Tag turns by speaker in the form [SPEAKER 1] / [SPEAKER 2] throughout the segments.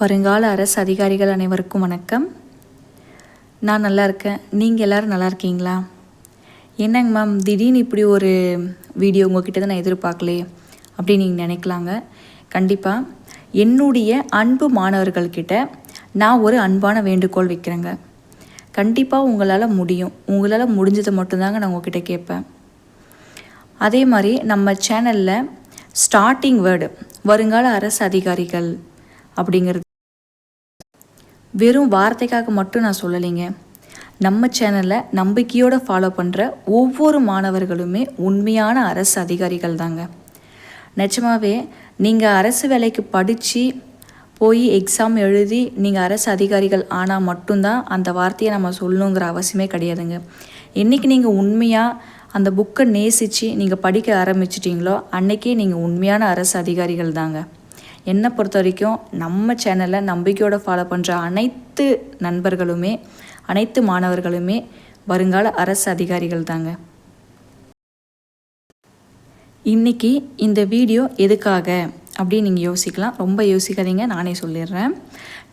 [SPEAKER 1] வருங்கால அரசு அதிகாரிகள் அனைவருக்கும் வணக்கம். நான் நல்லா இருக்கேன். நீங்கள் எல்லோரும் நல்லா இருக்கீங்களா? என்னங்க மேம் திடீர்னு இப்படி ஒரு வீடியோ உங்ககிட்ட தான் நான் எதிர்பார்க்கலையே அப்படின்னு நீங்கள் நினைக்கலாங்க. கண்டிப்பாக என்னுடைய அன்பு மாணவர்கள்கிட்ட நான் ஒரு அன்பான வேண்டுகோள் வைக்கிறேங்க. கண்டிப்பாக உங்களால் முடியும். உங்களால் முடிஞ்சதை மட்டும்தாங்க நான் உங்ககிட்ட கேட்பேன். அதே மாதிரி நம்ம சேனலில் ஸ்டார்டிங் வேர்டு வருங்கால அரசு அதிகாரிகள் அப்படிங்கிறது வெறும் வார்த்தைக்காக மட்டும் நான் சொல்லலைங்க. நம்ம சேனலில் நம்பிக்கையோடு ஃபாலோ பண்ணுற ஒவ்வொரு மாணவர்களுமே உண்மையான அரசு அதிகாரிகள் தாங்க. நிஜமாவே நீங்கள் அரசு வேலைக்கு படித்து போய் எக்ஸாம் எழுதி நீங்கள் அரசு அதிகாரிகள் ஆனால் மட்டும்தான் அந்த வார்த்தையை நம்ம சொல்லணுங்கிற அவசியமே கிடையாதுங்க. என்றைக்கு நீங்கள் உண்மையாக அந்த புக்கை நேசித்து நீங்கள் படிக்க ஆரம்பிச்சிட்டிங்களோ அன்றைக்கே நீங்கள் உண்மையான அரசு அதிகாரிகள் தாங்க. என்னை பொறுத்த வரைக்கும் நம்ம சேனலை நம்பிக்கையோடு ஃபாலோ பண்ணுற அனைத்து நண்பர்களுமே அனைத்து மாணவர்களுமே வருங்கால அரசு அதிகாரிகள் தாங்க. இன்றைக்கி இந்த வீடியோ எதுக்காக அப்படின்னு நீங்கள் யோசிக்கலாம். ரொம்ப யோசிக்காதீங்க நானே சொல்லிடுறேன்.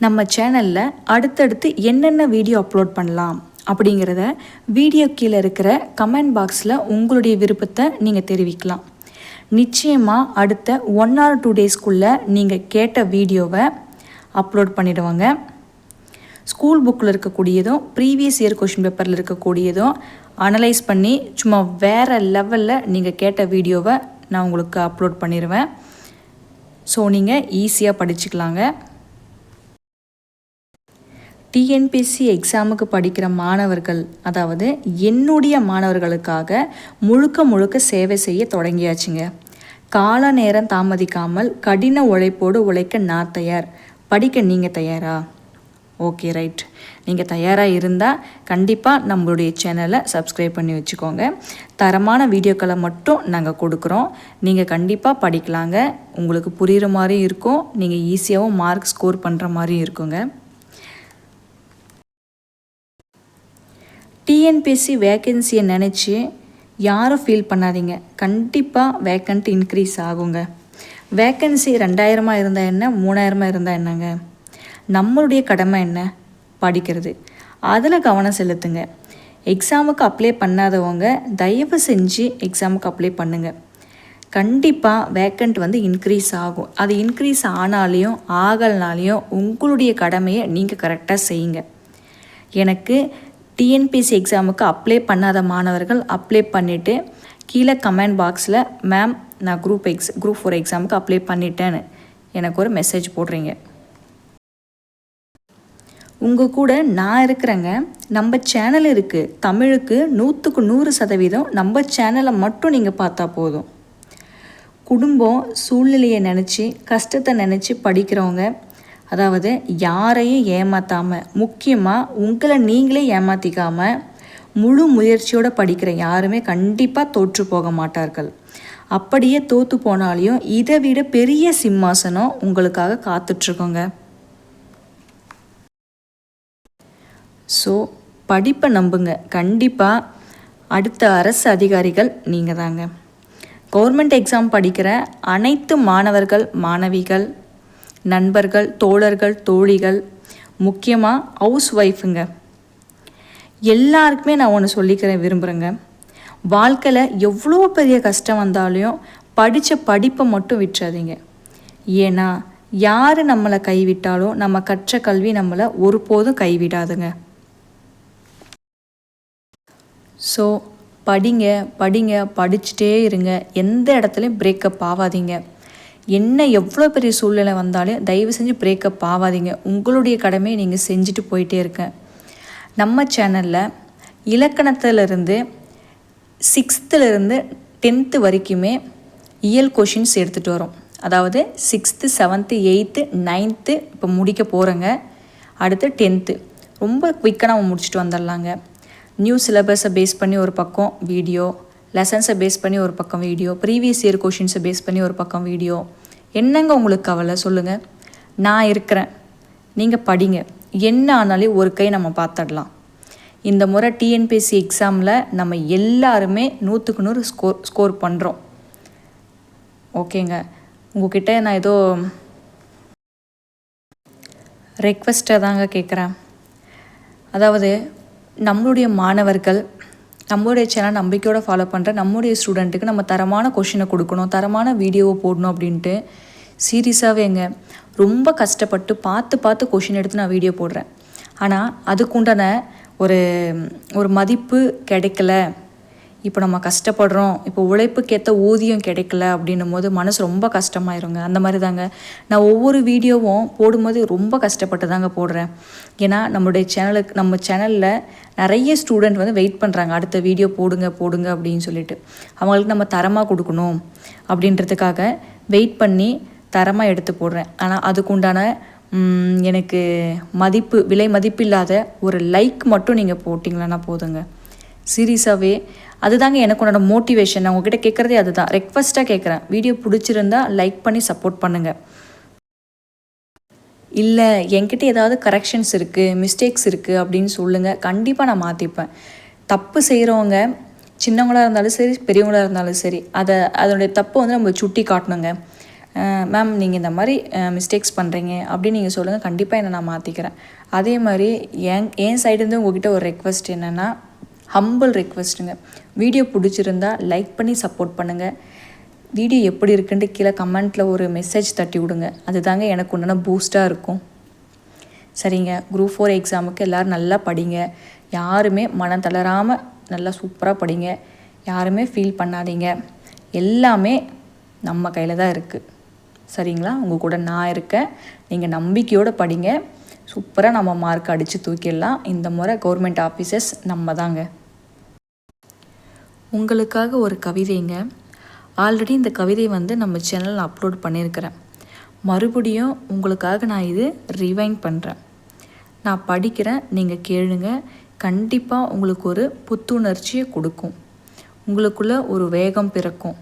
[SPEAKER 1] நம்ம சேனலில் அடுத்தடுத்து என்னென்ன வீடியோ அப்லோட் பண்ணலாம் அப்படிங்கிறத வீடியோ கீழே இருக்கிற கமெண்ட் பாக்ஸில் உங்களுடைய விருப்பத்தை நீங்கள் தெரிவிக்கலாம். நிச்சயமாக அடுத்த ஒன் ஆர் டூ டேஸ்க்குள்ளே நீங்கள் கேட்ட வீடியோவை அப்லோட் பண்ணிவிடுவாங்க ஸ்கூல் புக்கில் இருக்கக்கூடியதும் ப்ரீவியஸ் இயர் கொஷின் பேப்பரில் இருக்கக்கூடியதும் அனலைஸ் பண்ணி சும்மா வேறு லெவலில் நீங்கள் கேட்ட வீடியோவை நான் உங்களுக்கு அப்லோட் பண்ணிடுவேன் ஸோ நீங்கள் ஈஸியாக படிச்சுக்கலாங்க. டிஎன்பிஎஸ்சி எக்ஸாமுக்கு படிக்கிற மாணவர்கள் அதாவது என்னுடைய மாணவர்களுக்காக முழுக்க முழுக்க சேவை செய்ய தொடங்கியாச்சுங்க. கால நேரம் தாமதிக்காமல் கடின உழைப்போடு உழைக்க நான் தயார். படிக்க நீங்கள் தயாரா? Okay right. நீங்கள் தயாராக இருந்தால் கண்டிப்பாக நம்மளுடைய சேனலை சப்ஸ்கிரைப் பண்ணி வச்சுக்கோங்க. தரமான வீடியோக்களை மட்டும் நாங்கள் கொடுக்குறோம். நீங்கள் கண்டிப்பாக படிக்கலாங்க. உங்களுக்கு புரிகிற மாதிரியும் இருக்கும். நீங்கள் ஈஸியாகவும் மார்க் ஸ்கோர் பண்ணுற மாதிரியும் இருக்குங்க. டிஎன்பிஎஸ்சி வேக்கன்சியை நினச்சி யாரும் ஃபீல் பண்ணாதீங்க. கண்டிப்பாக வேக்கண்ட் இன்க்ரீஸ் ஆகுங்க. வேக்கன்சி ரெண்டாயிரமாக இருந்தால் என்ன மூணாயிரமாக இருந்தால் என்னங்க? நம்மளுடைய கடமை என்ன? படிக்கிறது. அதில் கவனம் செலுத்துங்க. எக்ஸாமுக்கு அப்ளை பண்ணாதவங்க தயவு செஞ்சு எக்ஸாமுக்கு அப்ளை பண்ணுங்கள் கண்டிப்பாக வேக்கண்ட் வந்து இன்க்ரீஸ் ஆகும். அது இன்க்ரீஸ் ஆனாலையும் ஆகலனாலையும் உங்களுடைய கடமையை நீங்கள் கரெக்டாக செய்யுங்க. எனக்கு டிஎன்பிசி எக்ஸாமுக்கு அப்ளை பண்ணாத மாணவர்கள் அப்ளை பண்ணிவிட்டு கீழே கமெண்ட் பாக்ஸில் மேம் நான் குரூப் எக்ஸ் குரூப் ஃபோர் எக்ஸாமுக்கு அப்ளை பண்ணிட்டேன்னு. எனக்கு ஒரு மெசேஜ் போடுறீங்க. உங்கள் கூட நான் இருக்கிறேங்க. நம்ம சேனல் இருக்குது தமிழுக்கு நூற்றுக்கு நூறு சதவீதம் நம்ம சேனலை மட்டும் நீங்கள் பார்த்தா போதும். குடும்பம் சூழ்நிலையை நினச்சி கஷ்டத்தை நினச்சி படிக்கிறவங்க அதாவது யாரையும் ஏமாற்றாமல் முக்கியமாக உங்களை நீங்களே ஏமாற்றிக்காமல் முழு முயற்சியோடு படிக்கிற யாருமே கண்டிப்பாக தோற்று போக மாட்டார்கள். அப்படியே தோற்று போனாலையும் இதை விட பெரிய சிம்மாசனம் உங்களுக்காக காத்துட்ருக்கோங்க. ஸோ படிப்பை நம்புங்க. கண்டிப்பாக அடுத்த அரசு அதிகாரிகள் நீங்கள் தாங்க கவர்மெண்ட் எக்ஸாம் படிக்கிற அனைத்து மாணவர்கள் மாணவிகள் நண்பர்கள் தோழர்கள் தோழிகள் முக்கியமாக ஹவுஸ் ஒய்ஃபுங்க எல்லாருக்குமே நான் ஒன்று சொல்லிக்கிறேன் விரும்புகிறேங்க வாழ்க்கையில் எவ்வளோ பெரிய கஷ்டம் வந்தாலையும் படித்த படிப்பை மட்டும் விட்டுறாதீங்க. ஏன்னா யார் நம்மளை கைவிட்டாலும் நம்ம கற்ற கல்வி நம்மளை ஒருபோதும் கைவிடாதுங்க. ஸோ படிங்க படிங்க படிச்சுட்டே இருங்க. எந்த இடத்துலையும் பிரேக்கப் ஆகாதீங்க என்ன எவ்வளோ பெரிய சூழ்நிலை வந்தாலும் தயவு செஞ்சு பிரேக்கப் ஆகாதீங்க உங்களுடைய கடமையை நீங்கள் செஞ்சுட்டு போயிட்டே இருக்க நம்ம சேனலில் இலக்கணத்திலிருந்து சிக்ஸ்த்துலேருந்து டென்த்து வரைக்குமே இயல் கொஷின்ஸ் எடுத்துகிட்டு வரோம். அதாவது சிக்ஸ்த்து செவன்த்து எயித்து நைன்த்து இப்போ முடிக்க போகிறேங்க அடுத்து டென்த்து ரொம்ப குயிக்காக நம்ம முடிச்சுட்டு வந்துடலாங்க. நியூ சிலபஸை பேஸ் பண்ணி ஒரு பக்கம் வீடியோ லெசன்ஸை பேஸ் பண்ணி ஒரு பக்கம் வீடியோ ப்ரீவியஸ் இயர் கொஷின்ஸை பேஸ் பண்ணி ஒரு பக்கம் வீடியோ என்னங்க உங்களுக்கு கவலை? சொல்லுங்கள் நான் இருக்கிறேன். நீங்கள் படிங்க. என்ன ஆனாலும் ஒரு கை நம்ம பார்த்துடலாம். இந்த முறை டிஎன்பிஎஸ்சி எக்ஸாமில் நம்ம எல்லாருமே நூற்றுக்கு நூறு ஸ்கோர் ஸ்கோர் பண்ணுறோம் ஓகேங்க உங்ககிட்ட நான் ஏதோ ரெக்வஸ்ட்டை தாங்க கேட்குறேன் அதாவது நம்மளுடைய மாணவர்கள் நம்மளுடைய சேனல் நம்பிக்கையோடு ஃபாலோ பண்ணுற நம்முடைய ஸ்டூடெண்ட்டுக்கு நம்ம தரமான கொஷினை கொடுக்கணும் தரமான வீடியோவை போடணும் அப்படின்ட்டு சீரியஸாகவேங்க ரொம்ப கஷ்டப்பட்டு பார்த்து பார்த்து கொஷின் எடுத்து நான் வீடியோ போடுறேன். ஆனால் அதுக்குண்டான ஒரு ஒரு மதிப்பு கிடைக்கல. இப்போ நம்ம கஷ்டப்படுறோம் இப்போ உழைப்புக்கேற்ற ஊதியம் கிடைக்கல அப்படின்னும் போது மனசு ரொம்ப கஷ்டமாயிருங்க. அந்த மாதிரி தாங்க நான் ஒவ்வொரு வீடியோவும் போடும்போது ரொம்ப கஷ்டப்பட்டு தாங்க போடுறேன். ஏன்னா நம்மளுடைய சேனலுக்கு நம்ம சேனலில் நிறைய ஸ்டூடெண்ட் வந்து வெயிட் பண்ணுறாங்க அடுத்த வீடியோ போடுங்க போடுங்க அப்படின்னு சொல்லிட்டு. அவங்களுக்கு நம்ம தரமாக கொடுக்கணும் அப்படின்றதுக்காக வெயிட் பண்ணி தரமாக எடுத்து போடுறேன். ஆனால் அதுக்குண்டான எனக்கு மதிப்பு விலை மதிப்பில்லாத ஒரு லைக் மட்டும் நீங்கள் போட்டிங்களன்னா போதுங்க. சீரியஸாகவே அதுதாங்க எனக்கு உன்னோட மோட்டிவேஷன் நான் உங்ககிட்ட கேட்குறதே அதுதான். ரெக்வஸ்ட்டாக கேட்குறேன் வீடியோ பிடிச்சிருந்தா லைக் பண்ணி சப்போர்ட் பண்ணுங்கள் இல்லை என்கிட்ட ஏதாவது கரெக்ஷன்ஸ் இருக்குது மிஸ்டேக்ஸ் இருக்குது அப்படின்னு சொல்லுங்கள் கண்டிப்பாக நான் மாற்றிப்பேன் தப்பு செய்கிறவங்க சின்னவங்களாக இருந்தாலும் சரி பெரியவங்களாக இருந்தாலும் சரி அதை அதனுடைய தப்பை வந்து நம்ம சுட்டி காட்டணுங்க. மேம் நீங்கள் இந்த மாதிரி மிஸ்டேக்ஸ் பண்ணுறீங்க அப்படின்னு நீங்கள் சொல்லுங்கள் கண்டிப்பாக என்னை நான் மாற்றிக்கிறேன் அதே மாதிரி என் என் சைடுலேருந்து உங்ககிட்ட ஒரு ரெக்வஸ்ட் என்னென்னா ஹம்பிள் ரெக்வஸ்ட்டுங்க வீடியோ பிடிச்சிருந்தா லைக் பண்ணி சப்போர்ட் பண்ணுங்கள் வீடியோ எப்படி இருக்குன்ட்டு கீழே கமெண்ட்டில் ஒரு மெசேஜ் தட்டி விடுங்க. அதுதாங்க எனக்கு உண்டான பூஸ்ட்டாக இருக்கும். சரிங்க. குரூப் ஃபோர் எக்ஸாமுக்கு எல்லோரும் நல்லா படிங்க. யாருமே மனம் தளராமல் நல்லா சூப்பராக படிங்க. யாருமே ஃபீல் பண்ணாதீங்க. எல்லாமே நம்ம கையில் தான் இருக்குது சரிங்களா? உங்கள் கூட நான் இருக்கேன். நீங்கள் நம்பிக்கையோடு படிங்க. சூப்பராக நம்ம மார்க் அடித்து தூக்கிடலாம். இந்த முறை கவர்மெண்ட் ஆஃபீஸர்ஸ் நம்ம தாங்க உங்களுக்காக ஒரு கவிதைங்க. ஆல்ரெடி இந்த கவிதை வந்து நம்ம சேனலில் அப்லோட் பண்ணியிருக்கிறேன் மறுபடியும் உங்களுக்காக நான் இது ரிவைன் பண்ணுறேன் நான் படிக்கிறேன் நீங்கள் கேளுங்க. கண்டிப்பாக உங்களுக்கு ஒரு புத்துணர்ச்சியை கொடுக்கும். உங்களுக்குள்ள ஒரு வேகம் பிறக்கும்.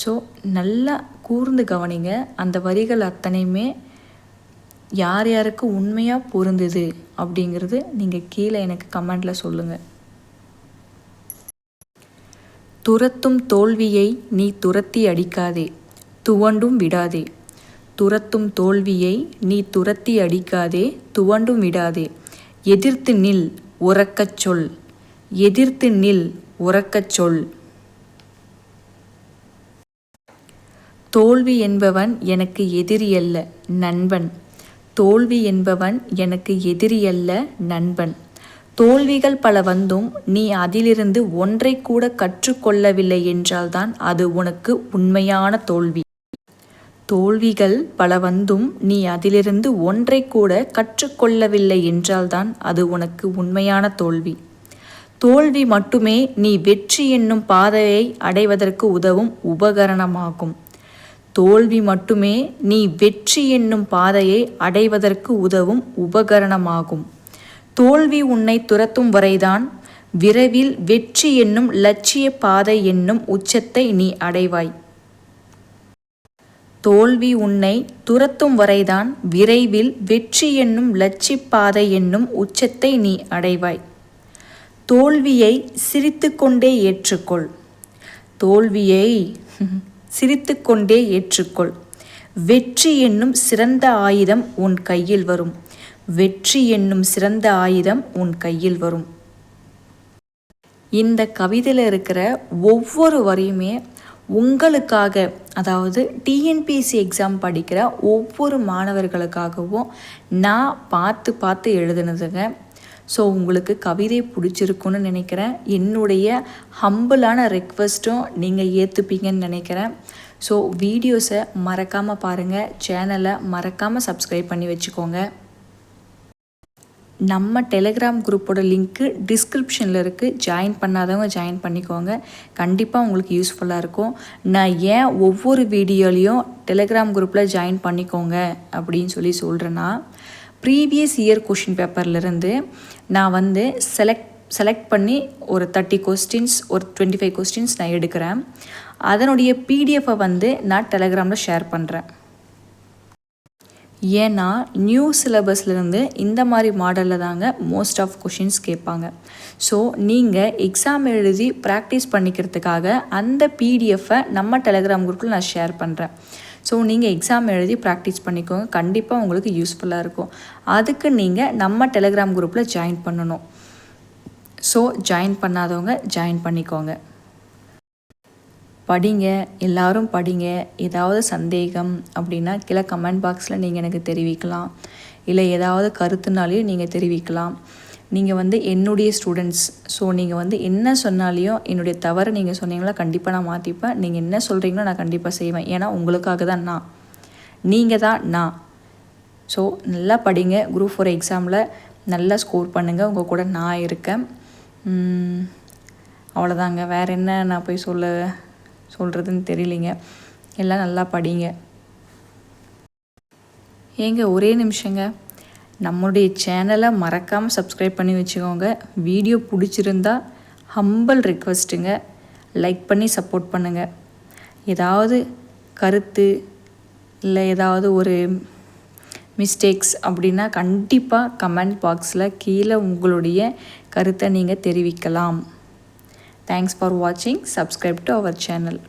[SPEAKER 1] ஸோ நல்லா கூர்ந்து கவனிங்க. அந்த வரிகள் அத்தனையுமே யார் யாருக்கு உண்மையாக பொருந்துது அப்படிங்கிறது நீங்கள் கீழே எனக்கு கமெண்டில் சொல்லுங்கள் துரத்தும் தோல்வியை நீ துரத்தி அடிக்காதே துவண்டும் விடாதே. துரத்தும் தோல்வியை நீ துரத்தி அடிக்காதே துவண்டும் விடாதே. எதிர்த்து நில் உறக்கச் சொல். எதிர்த்து நில் உறக்கச் சொல். தோல்வி என்பவன் எனக்கு எதிரி அல்ல நண்பன். தோல்வி என்பவன் எனக்கு எதிரியல்ல நண்பன். தோல்விகள் பல வந்தும் நீ அதிலிருந்து ஒன்றை கூட கற்றுக்கொள்ளவில்லை என்றால்தான் அது உனக்கு உண்மையான தோல்வி. தோல்விகள் பல வந்தும் நீ அதிலிருந்து ஒன்றை கூட கற்றுக்கொள்ளவில்லை என்றால்தான் அது உனக்கு உண்மையான தோல்வி. தோல்வி மட்டுமே நீ வெற்றி என்னும் பாதையை அடைவதற்கு உதவும் உபகரணமாகும். தோல்வி மட்டுமே நீ வெற்றி என்னும் பாதையை அடைவதற்கு உதவும் உபகரணமாகும். தோல்வி உன்னை துரத்தும் வரைதான் விரைவில் வெற்றி என்னும் லட்சிய பாதை என்னும் உச்சத்தை நீ அடைவாய். தோல்வி உன்னை துரத்தும் வரைதான் விரைவில் வெற்றி என்னும் லட்சிப்பாதை என்னும் உச்சத்தை நீ அடைவாய். தோல்வியை சிரித்துக்கொண்டே ஏற்றுக்கொள். தோல்வியை சிரித்து கொண்டே ஏற்றுக்கொள். வெற்றி என்னும் சிறந்த ஆயுதம் உன் கையில் வரும். வெற்றி என்னும் சிறந்த ஆயுதம் உன் கையில் வரும். இந்த கவிதையில் இருக்கிற ஒவ்வொரு வரியுமே உங்களுக்காக அதாவது டிஎன்பிஎஸ்சி எக்ஸாம் படிக்கிற ஒவ்வொரு மாணவர்களுக்காகவும் நான் பார்த்து பார்த்து எழுதுனதுங்க. ஸோ உங்களுக்கு கவிதை பிடிச்சிருக்குன்னு நினைக்கிறேன். என்னுடைய ஹம்பிளான ரெக்வஸ்ட்டும் நீங்கள் ஏற்றுப்பீங்கன்னு நினைக்கிறேன். ஸோ வீடியோஸை மறக்காமல் பாருங்கள் சேனலை மறக்காமல் சப்ஸ்கிரைப் பண்ணி வச்சுக்கோங்க. நம்ம டெலிகிராம் குரூப்போட லிங்க்கு டிஸ்கிரிப்ஷனில் இருக்குது ஜாயின் பண்ணாதவங்க ஜாயின் பண்ணிக்கோங்க. கண்டிப்பாக உங்களுக்கு யூஸ்ஃபுல்லாக இருக்கும். நான் ஏன் ஒவ்வொரு வீடியோலையும் டெலிகிராம் குரூப்பில் ஜாயின் பண்ணிக்கோங்க அப்படின்னு சொல்லி சொல்கிறேன்னா ப்ரீவியஸ் இயர் கொஷின் பேப்பர்லேருந்து நான் வந்து செலக்ட் செலக்ட் பண்ணி ஒரு தேர்ட்டி கொஸ்டின்ஸ் ஒரு டுவெண்ட்டி ஃபைவ் கொஸ்டின்ஸ் நான் எடுக்கிறேன். அதனுடைய பிடிஎஃப்பை வந்து நான் டெலகிராமில் ஷேர் பண்ணுறேன் ஏன்னா நியூ சிலபஸ்லேருந்து இந்த மாதிரி மாடலில் தாங்க மோஸ்ட் ஆஃப் கொஷின்ஸ் கேட்பாங்க. ஸோ நீங்கள் எக்ஸாம் எழுதி ப்ராக்டிஸ் பண்ணிக்கிறதுக்காக அந்த பிடிஎஃப்பை நம்ம டெலகிராம் குரூப்பில் நான் ஷேர் பண்ணுறேன் ஸோ நீங்கள் எக்ஸாம் எழுதி ப்ராக்டிஸ் பண்ணிக்கோங்க. கண்டிப்பாக உங்களுக்கு யூஸ்ஃபுல்லாக இருக்கும். அதுக்கு நீங்கள் நம்ம டெலிகிராம் குரூப்பில் ஜாயின் பண்ணணும். ஸோ ஜாயின் பண்ணாதவங்க ஜாயின் பண்ணிக்கோங்க. படிங்க. எல்லாரும் படிங்க. ஏதாவது சந்தேகம் அப்படின்னா கீழே கமெண்ட் பாக்ஸில் நீங்கள் எனக்கு தெரிவிக்கலாம். இல்லை ஏதாவது கருத்துனாலையும் நீங்கள் தெரிவிக்கலாம். நீங்கள் வந்து என்னுடைய ஸ்டூடெண்ட்ஸ் ஸோ நீங்கள் வந்து என்ன சொன்னாலையும் என்னுடைய தவறு நீங்கள் சொன்னீங்களா கண்டிப்பாக நான் மாற்றிப்பேன் நீங்கள் என்ன சொல்கிறீங்களோ நான் கண்டிப்பாக செய்வேன். ஏன்னா உங்களுக்காக தான் நான். நீங்கள் தான் நான். ஸோ நல்லா படிங்க. குரூப் ஃபோர் எக்ஸாமில் நல்லா ஸ்கோர் பண்ணுங்கள் உங்கள் கூட நான் இருக்கேன். அவ்வளோதாங்க வேறு என்ன நான் போய் சொல்ல சொல்கிறதுன்னு தெரியலிங்க. எல்லாம் நல்லா படிங்க. ஏங்க ஒரே நிமிஷங்க. நம்மளுடைய சேனலை மறக்காமல் சப்ஸ்கிரைப் பண்ணி வச்சுக்கோங்க. வீடியோ பிடிச்சிருந்தா ஹம்பல் ரிக்வஸ்ட்டுங்க லைக் பண்ணி சப்போர்ட் பண்ணுங்கள் ஏதாவது கருத்து இல்லை ஏதாவது ஒரு மிஸ்டேக்ஸ் அப்படின்னா கண்டிப்பாக கமெண்ட் பாக்ஸில் கீழே உங்களுடைய கருத்தை நீங்கள் தெரிவிக்கலாம். தேங்க்ஸ் ஃபார் வாட்சிங் சப்ஸ்கிரைப் டு அவர் சேனல்